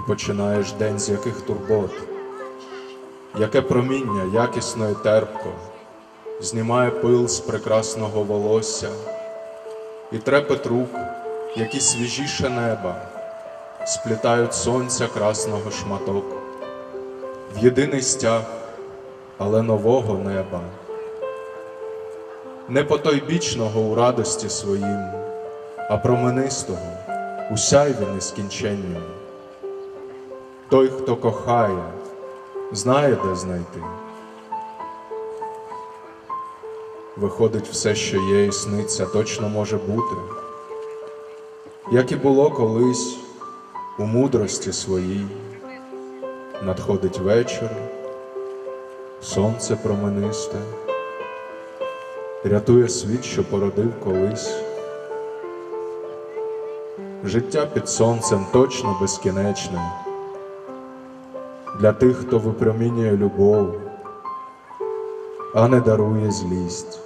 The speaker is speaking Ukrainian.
починаєш день з яких турбот, яке проміння якісно і терпко. Знімає пил з прекрасного волосся. І трепет рук, які свіжіше неба, сплітають сонця красного шматок, в єдиний стяг, але нового неба, не потойбічного у радості своїм, а променистого, у сяйві нескінченнім. Той, хто кохає, знає, де знайти. Виходить, все, що є і сниться, точно може бути, як і було колись у мудрості своїй, надходить вечір, сонце променисте, рятує світ, що породив колись. Життя під сонцем точно безкінечне для тих, хто випромінює любов, а не дарує злість.